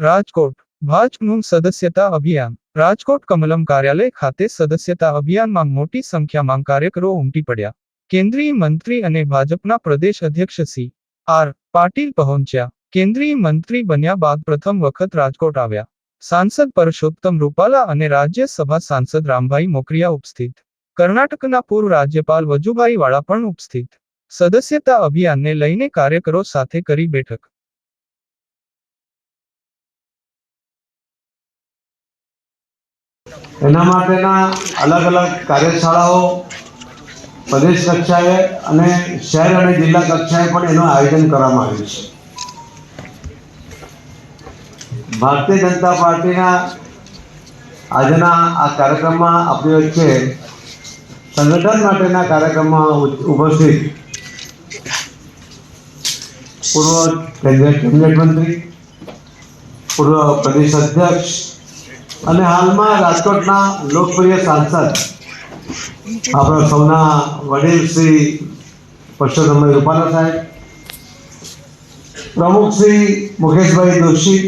રાજકોટ, ભાજપનું સદસ્યતા અભિયાન. રાજકોટ કમલમ કાર્યાલય ખાતે સદસ્યતા અભિયાનમાં મોટી સંખ્યામાં કાર્યકરો ઉમટી પડ્યા. કેન્દ્રીય મંત્રી અને ભાજપના પ્રદેશ અધ્યક્ષ સી. આર. પાટીલ પહોંચ્યા. કેન્દ્રીય મંત્રી બન્યા બાદ પ્રથમ વખત રાજકોટ આવ્યા. સાંસદ પરષોત્તમ રૂપાલા અને રાજ્યસભા સાંસદ રામભાઈ મોકરિયા ઉપસ્થિત. કર્ણાટકના પૂર્વ રાજ્યપાલ વજુભાઈ વાળા પણ ઉપસ્થિત. સદસ્યતા અભિયાનને લઈને કાર્યકરો સાથે કરી બેઠક. એના માટેના અલગ અલગ કાર્યશાળાઓ પ્રદેશ કક્ષાએ અને શહેર અને જિલ્લા કક્ષાએ પણ એનું આયોજન કરવામાં આવ્યું છે. ભારતીય જનતા પાર્ટીના આજના આ કાર્યક્રમમાં આપણી વચ્ચે સંગઠન માટેના કાર્યક્રમમાં ઉપસ્થિત પૂર્વ કેન્દ્રીય કેબિનેટ મંત્રી, પૂર્વ પ્રદેશ અધ્યક્ષ અને હાલમાં રાજકોટના લોકપ્રિય સાંસદ આપણા સૌના વડીલ શ્રી પરસોત્તમભાઈ રૂપાલા સાહેબ, પ્રમુખ શ્રી મુકેશભાઈ દોશી